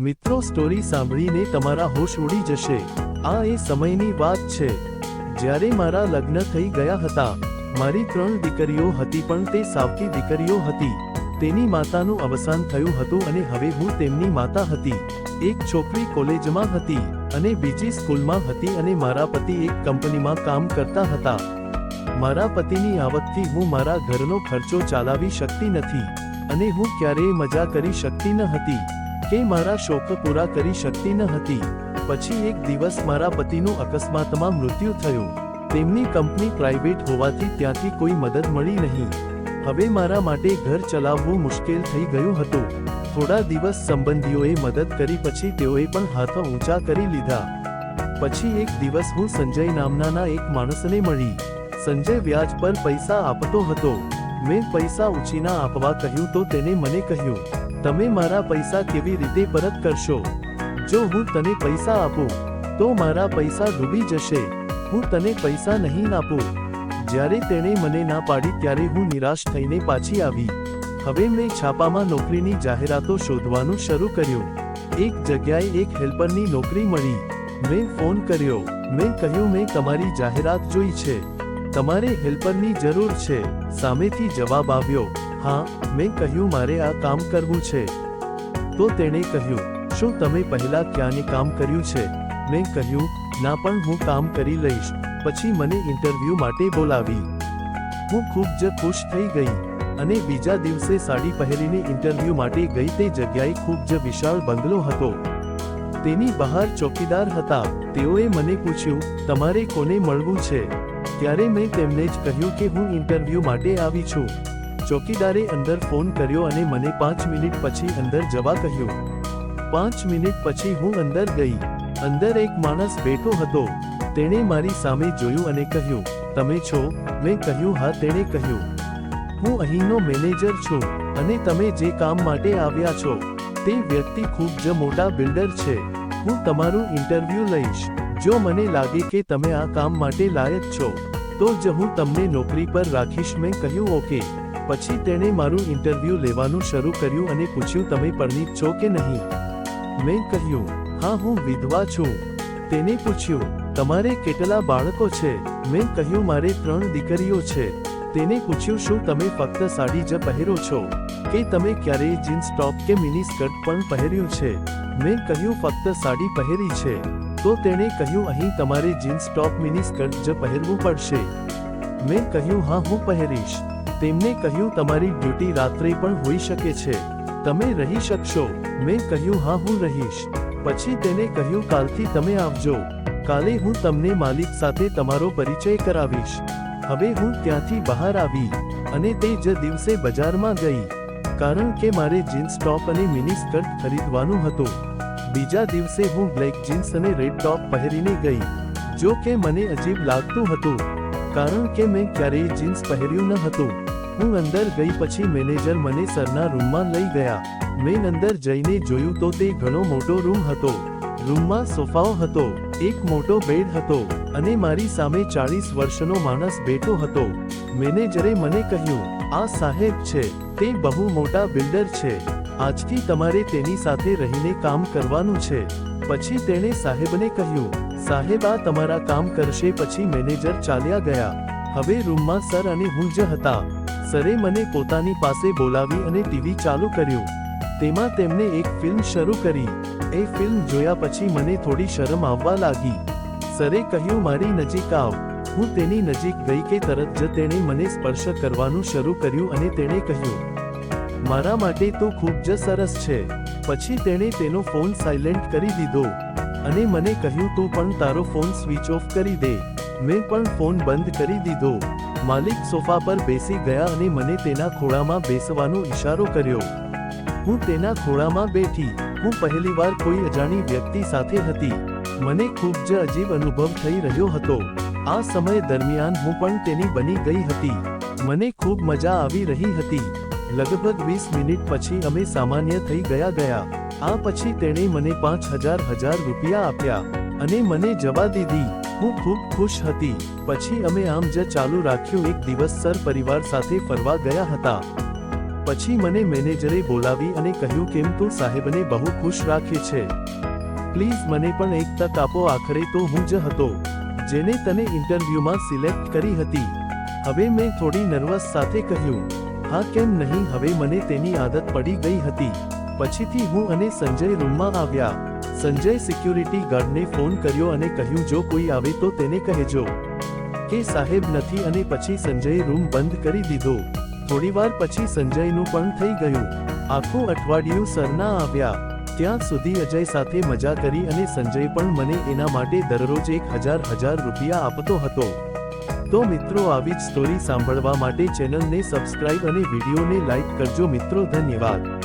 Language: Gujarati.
મિત્રો સ્ટોરી સાંભળીને તમારા હોશ ઉડી જશે. આ એ સમયની વાત છે. જ્યારે મારા લગ્ન થઈ ગયા હતા, મારી ત્રણ દીકરીઓ હતી પણ તે સાવકી દીકરીઓ હતી. તેની માતાનું અવસાન થયું હતું અને હવે હું તેમની માતા હતી. એક છોકરી કોલેજમાં હતી અને બીજી સ્કૂલમાં હતી અને મારા પતિ એક કંપનીમાં કામ કરતા હતા. મારા પતિની આવકથી હું મારા ઘરનો ખર્ચો ચાલાવી શકતી નથી અને હું ક્યારેય મજા કરી શકતી ન હતી. કે મારા શોખ પૂરા કરી શકતી ન હતી. પછી એક દિવસ મારા પતિનું અકસ્માતમાં મૃત્યુ થયું. તેમની કંપની પ્રાઇવેટ હોવાથી ત્યાંથી કોઈ મદદ મળી નહીં. હવે મારા માટે ઘર ચલાવવું મુશ્કેલ થઈ ગયું હતું. થોડા દિવસ સંબંધીઓએ મદદ કરી પછી તેઓએ પણ હાથો ઊંચા કરી લીધા. પછી એક દિવસ હું સંજય નામનાના એક માણસને મળી. સંજય વ્યાજ પર પૈસા આપતો હતો. મેં પૈસા ઉછીના આપવા કહ્યું તો તેને મને કહ્યું. તમે મારા પૈસા કેવી રીતે પરત કરશો? જો હું તને પૈસા આપું, તો મારા પૈસા ડૂબી જશે. હું તને પૈસા નહીં આપું. જ્યારે તેણે મને ના પાડી ત્યારે હું નિરાશ થઈને પાછી આવી. હવે મેં છાપામાં નોકરીની જાહેરાતો શોધવાનું શરૂ કર્યું. એક જગ્યાએ એક હેલ્પરની નોકરી મળી. મેં ફોન કર્યો. મેં કહ્યું, મેં તમારી જાહેરાત જોઈ છે. તમારે હેલ્પરની જરૂર છે. સામેથી જવાબ આવ્યો હા, મેં કહ્યું મારે આ કામ કરવું છે. તો તેણે કહ્યું, શું તમે પહેલા ક્યાંને કામ કર્યું છે? મેં કહ્યું, ના પણ હું કામ કરી લઈશ. પછી મને ઇન્ટરવ્યૂ માટે બોલાવી. હું ખૂબ જ ખુશ થઈ ગઈ. અને બીજા દિવસે સાડી પહેરીને ઇન્ટરવ્યૂ માટે ગઈ તે જગ્યાએ ખૂબ જ વિશાળ બંગલો હતો. તેની બહાર ચોકીદાર હતા. તેઓએ મને પૂછ્યું, તમારે કોને મળવું છે? ત્યારે મેં તેમને જ કહ્યું કે હું ઇન્ટરવ્યૂ માટે આવી છું. ચોકીદારે અંદર ફોન કર્યો અને મને પાંચ મિનિટ પછી અંદર જવા કહ્યું. પાંચ મિનિટ પછી હું અંદર ગઈ. અંદર એક માણસ બેઠો હતો. તેણે મારી સામે જોયું અને કહ્યું, તમે છો? મેં કહ્યું, હા, તેણે કહ્યું. હું અહીંનો મેનેજર છું અને તમે જે કામ માટે આવ્યા છો, તે વ્યક્તિ ખૂબ જ મોટા બિલ્ડર છે. હું તમારું ઇન્ટરવ્યૂ લઈશ. જો મને લાગે કે તમે આ કામ માટે લાયક છો, તો જ હું તમને નોકરી પર રાખીશ. મેં કહ્યું, ઓકે. પછી તેણે મારું ઇન્ટરવ્યૂ લેવાનું શરૂ કર્યું અને પૂછ્યું, તમે પરણિત છો કે નહીં? મેં કહ્યું, હા, હું વિધવા છું. તેને પૂછ્યું, તમારે કેટલા બાળકો છે? મેં કહ્યું, મારે ત્રણ દીકરીઓ છે. તેને પૂછ્યું, શું તમે ફક્ત સાડી જ પહેરો છો? કે તમે ક્યારેય જીન્સ ટોપ કે મિની સ્કર્ટ પણ પહેર્યું છે? મેં કહ્યું, ફક્ત સાડી પહેરી છે. તો તેણે કહ્યું, અહીં તમારે જીન્સ ટોપ, મિની સ્કર્ટ જ પહેરવું પડશે. મેં કહ્યું, હા, હું પહેરીશ. તેમને કહ્યું, તમારી ડ્યુટી રાત્રે પણ હોઈ શકે છે. તમે રહી શકશો. મેં કહ્યું, હા, હું રહીશ. પછી તેને કહ્યું, કાલથી તમે આવજો. કાલે હું તમને માલિક સાથે તમારો પરિચય કરાવીશ. હવે હું ત્યાંથી બહાર આવી અને તે જ દિવસે બજારમાં ગઈ. કારણ કે મારે જીન્સ ટોપ અને મિની સ્કર્ટ ખરીદવાનું હતું. બીજા દિવસે હું બ્લેક જીન્સ અને રેડ ટોપ પહેરીને ગઈ, જો કે મને અજીબ લાગતું હતું. કારણ કે મેં ક્યારેય જીન્સ પહેર્યું ન હતું. હું અંદર ગઈ પછી મેનેજર મને સરના રૂમમાં લઈ ગયા. મેં અંદર જઈને જોયું તો તે ઘણો મોટો રૂમ હતો. રૂમમાં સોફાઓ હતો, એક મોટો બેડ હતો અને મારી સામે ચાળીસ વર્ષનો માણસ બેઠો હતો. મેનેજરે મને કહ્યું, આ સાહેબ છે, તે બહુ મોટા બિલ્ડર છે. આજથી તમારે તેની સાથે રહીને કામ કરવાનું છે. પછી તેણે સાહેબને કહ્યું, સાહેબ, આ તમારા કામ કરશે. પછી મેનેજર ચાલ્યા ગયા. હવે રૂમમાં સર અને હું જ હતા. સરે મને પોતાની પાસે બોલાવી અને ટીવી ચાલુ કર્યું. તેમાં તેમને એક ફિલ્મ શરૂ કરી. એ ફિલ્મ જોયા પછી મને થોડી શરમ આવવા લાગી. સરે કહ્યું, મારી નજીક આવ. હું તેની નજીક ગઈ કે તરત જ તેણે મને સ્પર્શ કરવાનું શરૂ કર્યું અને તેણે કહ્યું, મારા માટે તો ખૂબ જ સરસ છે. પછી તેણે તેનો ફોન સાયલેન્ટ કરી દીધો અને મને કહ્યું, તું પણ તારો ફોન સ્વિચ ઓફ કરી દે. મેં પણ ફોન બંધ કરી દીધો. માલિક સોફા પર બેસી ગયા અને મને તેના ખોળામાં બેસવાનો ઈશારો કર્યો. હું તેના ખોળામાં બેઠી, હું પહેલીવાર કોઈ અજાણી વ્યક્તિ સાથે હતી. મને ખૂબ જ અજીબ અનુભવ થઈ રહ્યો હતો. આ સમય દરમિયાન હું પણ તેની બની ગઈ હતી. મને ખૂબ મજા આવી રહી હતી. લગભગ વીસ મિનિટ પછી અમે સામાન્ય થઈ ગયા ગયા. આ પછી તેણે મને પાંચ હજાર હજાર રૂપિયા આપ્યા. અને મને જવા દીધી. હું ખૂબ ખુશ હતી. પછી અમે આમ જ ચાલુ રાખ્યું. એક દિવસ સર પરિવાર સાથે ફરવા ગયા હતા. પછી મને મેનેજરે બોલાવી અને કહ્યું કેમ તું સાહેબને બહુ ખુશ રાખે છે. પ્લીઝ મને પણ એક તક આપો આખરે તો હું જ હતો. જેને તને ઇન્ટરવ્યૂમાં સિલેક્ટ કરી હતી. હવે મેં થોડી નર્વસ સાથે કહ્યું. હા કેમ નહીં? હવે મને તેની આદત પડી ગઈ હતી. પછીથી હું અને સંજય રૂમમાં આવ્યા. સંજય સિક્યુરિટી ગાર્ડને ફોન કર્યો અને કહ્યું, જો કોઈ આવે તો તેને કહેજો. કે સાહેબ નથી, અને પછી સંજયે રૂમ બંધ કરી દીધો. થોડીવાર પછી સંજયનું પણ થઈ ગયું. આખું અઠવાડિયું સરના આવ્યા. ત્યાં સુધી અજય સાથે મજા કરી અને સંજય પણ મને એના માટે દરરોજ એક હજાર હજાર રૂપિયા આપતો હતો. તો મિત્રો, આવી જ સ્ટોરી સાંભળવા માટે ચેનલને સબસ્ક્રાઇબ અને વિડીયોને લાઇક કરજો. મિત્રો, ધન્યવાદ.